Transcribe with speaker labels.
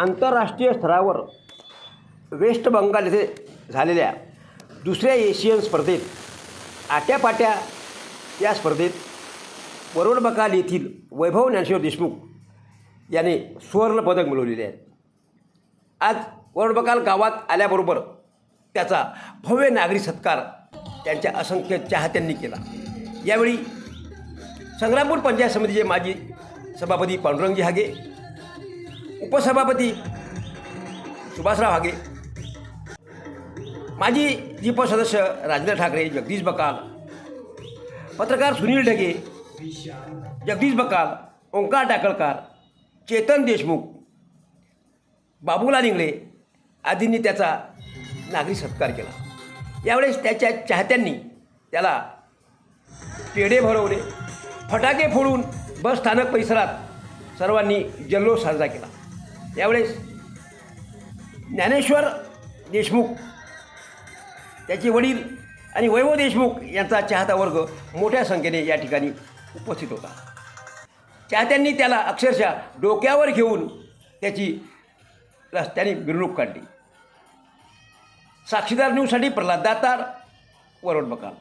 Speaker 1: आंतरराष्ट्रीय स्तरावर वेस्ट बंगाल येथे झालेल्या दुसऱ्या एशियन स्पर्धेत आट्यापाट्या या स्पर्धेत वरुण बकाल येथील वैभव ज्ञानेश्वर देशमुख याने सुवर्णपदक मिळवलेले आहे आज वरुण बकाल गावात आल्याबरोबर त्याचा भव्य नागरी सत्कार त्यांच्या असंख्य चाहत्यांनी केला. यावेळी संग्रामपूर पंचायत समितीचे माजी सभापती पांडुरंगजी हागे उपसभापती सुभाषराव हागे. माजी जिप सदस्य राजेंद्र ठाकरे जगदीश बकाल. पत्रकार सुनील ढगे जगदीश बकाल ओंकार टाकळकार चेतन देशमुख बाबूला निंगळे आदींनी त्याचा नागरी सत्कार केला. यावेळेस त्याच्या चाहत्यांनी त्याला पेढे भरवले फटाके फोडून बस स्थानक परिसरात सर्वांनी जल्लोष साजरा केला. त्यावेळेस ज्ञानेश्वर देशमुख त्याचे वडील आणि वैभव देशमुख यांचा चाहता वर्ग मोठ्या संख्येने या ठिकाणी उपस्थित होता. चाहत्यांनी त्याला अक्षरशः डोक्यावर घेऊन त्याची रस्त्याने मिरवणूक काढली. साक्षीदार न्यूजसाठी प्रल्हाद दातार वरोड बकाल.